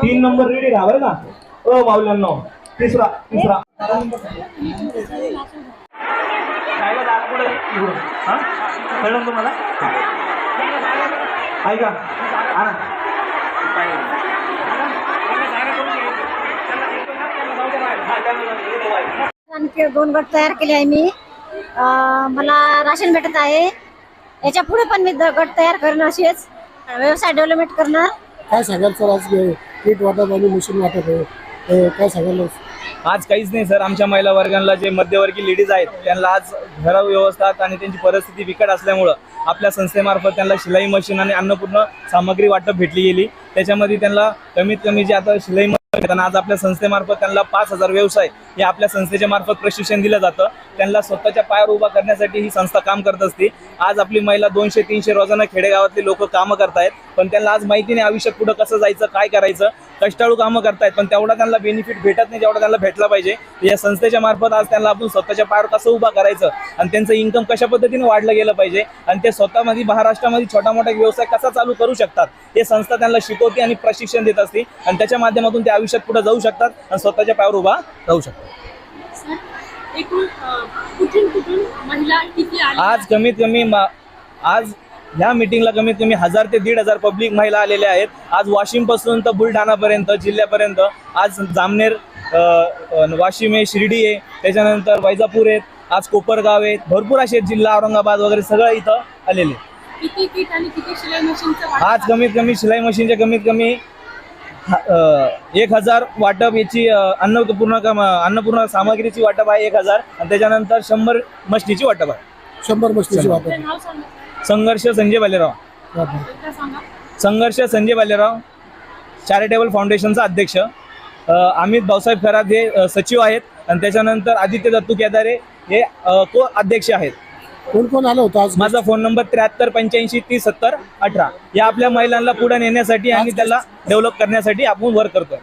तीन number ready राहा बरं का? अ माऊल्यांनो तिसरा तिसरा. पुढे. हा? कळलं तुम्हाला? ऐका. हा. आणखी दोन गट तयार केले आहे मी. मला राशन भेटत आहे. याच्यापुढे पण मी गट तयार करणं असेच व्यवसाय डेव्हलपमेंट करणार. काय सांगाल सर आज किट वाटप आणि मशीन वाटप आहे हे काय सांगाल? आज काहीच नाही सर. आमच्या महिला वर्गांना जे मध्यवर्गीय लेडीज आहेत त्यांना आज घर व्यवस्थात आणि त्यांची परिस्थिती बिकट असल्यामुळं आपल्या संस्थेमार्फत त्यांना शिलाई मशीन आणि अन्नपूर्ण सामग्री वाटप भेटली गेली. त्याच्यामध्ये त्यांना कमीत कमी जे आता शिलाई मशीन आज आपल्या संस्थेमार्फत त्यांना पाच हजार व्यवसाय हे आपल्या संस्थेच्या मार्फत प्रशिक्षण दिलं जातं. त्यांना स्वतःच्या पायावर उभा करण्यासाठी ही संस्था काम करत असते. आज आपली महिला दोनशे तीनशे रोजानं खेडेगावातले लोक कामं करतायत. पण त्यांना आज माहिती नाही आयुष्यात पुढं कसं जायचं काय करायचं. कष्टाळू कामं करतायत पण तेवढा त्यांना बेनिफिट भेटत नाही जेवढा त्यांना भेटला पाहिजे. या संस्थेच्या मार्फत आज त्यांना आपण स्वतःच्या पायावर कसं उभा करायचं आणि त्यांचं इन्कम कशा पद्धतीने वाढलं गेलं पाहिजे आणि ते स्वतःमध्ये महाराष्ट्रामध्ये छोटा मोठा व्यवसाय कसा चालू करू शकतात हे संस्था त्यांना शिकवते आणि प्रशिक्षण देत असते आणि त्याच्या माध्यमातून ते आयुष्यात पुढे जाऊ शकतात आणि स्वतःच्या पायावर उभा राहू शकतात. एकूण अ, कुठून कुठून महिला किती आल्या आज कमीत कमी मा- आज ह्या मिटिंगला कमीत कमी हजार ते दीड हजार पब्लिक महिला आलेल्या आहेत. आज वाशिमपासून तर बुलढाणापर्यंत जिल्ह्यापर्यंत. आज जामनेर अ, अ, वाशिम आहे शिर्डी आहे त्याच्यानंतर वैजापूर आहेत आज कोपरगाव आहेत. भरपूर असे आहेत, जिल्हा औरंगाबाद वगैरे सगळं इथं आलेले आहेत. किती किट आणि किती शिलाई मशीनचं वाटप आज कमीत कमी शिलाई मशीनचे कमीत कमी एक हजार वाटप याची अन्नपूर्ण अन्नपूर्ण सामग्रीची वाटप आहे एक हजार. आणि त्याच्यानंतर शंभर मशनीची वाटप आहे. शंभर मशीनची वाटप. संघर्ष संजय सांगा संघर्ष संजय बालेराव चॅरिटेबल फाउंडेशनचा अध्यक्ष. अमित भाऊसाहेब खरात हे सचिव आहेत. आणि त्याच्यानंतर आदित्य दत्तू केदारे हे को अध्यक्ष आहेत. कोण कोण आलं होतं आज? माझा फोन नंबर त्र्याहत्तर पंच्याऐंशी तीस सत्तर अठरा. या आपल्या महिलांना पुढे नेण्यासाठी आणि त्याला डेव्हलप करण्यासाठी आपण वर्क करतो